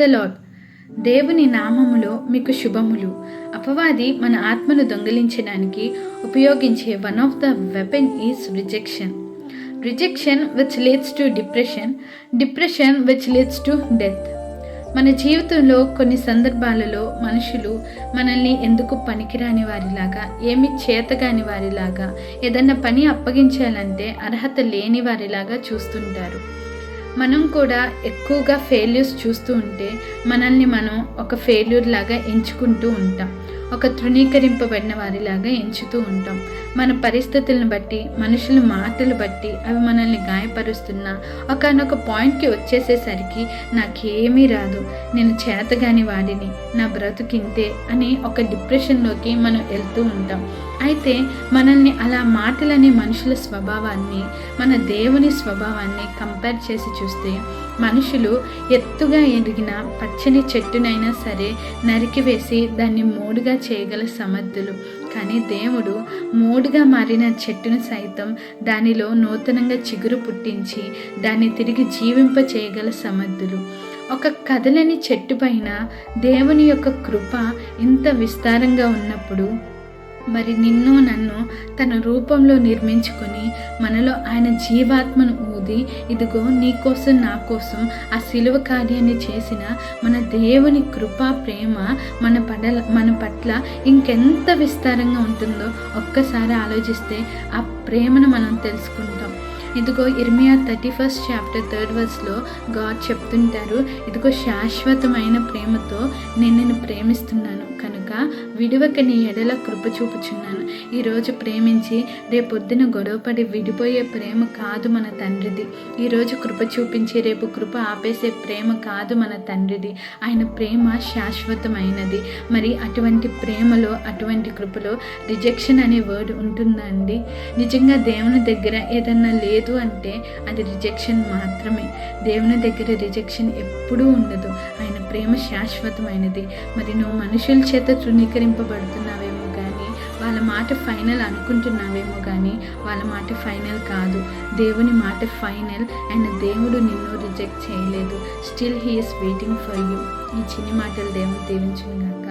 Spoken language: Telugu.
లార్డ్ దేవుని నామములో మీకు శుభములు. అపవాది మన ఆత్మను దొంగిలించడానికి ఉపయోగించే one of the weapon is rejection rejection which leads to depression depression which leads to death మన జీవితంలో కొన్ని సందర్భాలలో మనుషులు మనల్ని ఎందుకు పనికిరాని వారిలాగా ఏమి చేతగాని వారిలాగా ఏదన్నా పని అప్పగించాలంటే అర్హత లేని వారిలాగా చూస్తుంటారు. మనం కూడా ఎక్కువగా ఫెయిల్యూర్స్ చూస్తూ ఉంటే మనల్ని మనం ఒక ఫెయిల్యూర్ లాగా ఎంచుకుంటూ ఉంటాం. ఒక తృణీకరింపబడిన వారిలాగా ఎంచుతూ ఉంటాం. మన పరిస్థితులను బట్టి మనుషుల మాటలు బట్టి అవి మనల్ని గాయపరుస్తున్నా ఒకనొక పాయింట్కి వచ్చేసేసరికి నాకేమీ రాదు. నేను చేతగాని వాడిని నా బ్రతుకింతే అని ఒక డిప్రెషన్లోకి మనం వెళ్తూ ఉంటాం. అయితే మనల్ని అలా మాటలని మనుషుల స్వభావాన్ని మన దేవుని స్వభావాన్ని కంపేర్ చేసి చూస్తే మనుషులు ఎత్తుగా ఎదిగిన పచ్చని చెట్టునైనా సరే నరికివేసి దాన్ని మోడుగా చేయగల సమర్థులు. కానీ దేవుడు మోడుగా మారిన చెట్టును సైతం దానిలో నూతనంగా చిగురు పుట్టించి దాన్ని తిరిగి జీవింప చేయగల సమర్థులు. ఒక కదలని చెట్టు పైన దేవుని యొక్క కృప ఇంత విస్తారంగా ఉన్నప్పుడు మరి నిన్ను నన్ను తన రూపంలో నిర్మించుకొని మనలో ఆయన జీవాత్మను ఊది ఇదిగో నీ కోసం నా కోసం ఆ శిలువ కార్యాన్ని చేసిన మన దేవుని కృప ప్రేమ మన పడల మన పట్ల ఇంకెంత విస్తారంగా ఉంటుందో ఒక్కసారి ఆలోచిస్తే ఆ ప్రేమను మనం తెలుసుకుంటాం. ఇదిగో ఇర్మియా థర్టీ ఫస్ట్ చాప్టర్ థర్డ్ వర్స్లో గాడ్ చెప్తుంటారు ఇదిగో శాశ్వతమైన ప్రేమతో నేను నిన్ను ప్రేమిస్తున్నాను. కనుక విడివక నీ ఎడల కృప చూపుచున్నాను. ఈరోజు ప్రేమించి రేపొద్దున గొడవపడి విడిపోయే ప్రేమ కాదు మన తండ్రిది. ఈరోజు కృప చూపించి రేపు కృప ఆపేసే ప్రేమ కాదు మన తండ్రిది. ఆయన ప్రేమ శాశ్వతమైనది. మరి అటువంటి ప్రేమలో అటువంటి కృపలో రిజెక్షన్ అనే వర్డ్ ఉంటుందా అండి నిజంగా దేవుని దగ్గర ఏదన్నా లేదు అంటే అది రిజెక్షన్ మాత్రమే. దేవుని దగ్గర రిజెక్షన్ ఎప్పుడూ ఉండదు. ఆయన ప్రేమ శాశ్వతమైనది. మరి నువ్వు మనుషుల చేత తృణీకరింపబడుతున్నావేమో కానీ వాళ్ళ మాట ఫైనల్ అనుకుంటున్నావేమో కానీ వాళ్ళ మాట ఫైనల్ కాదు. దేవుని మాట ఫైనల్ అండ్ దేవుడు నిన్ను రిజెక్ట్ చేయలేదు. Still he he's waiting for you. ఈ చిన్ని మాటలు దేవుడు దీవించుగా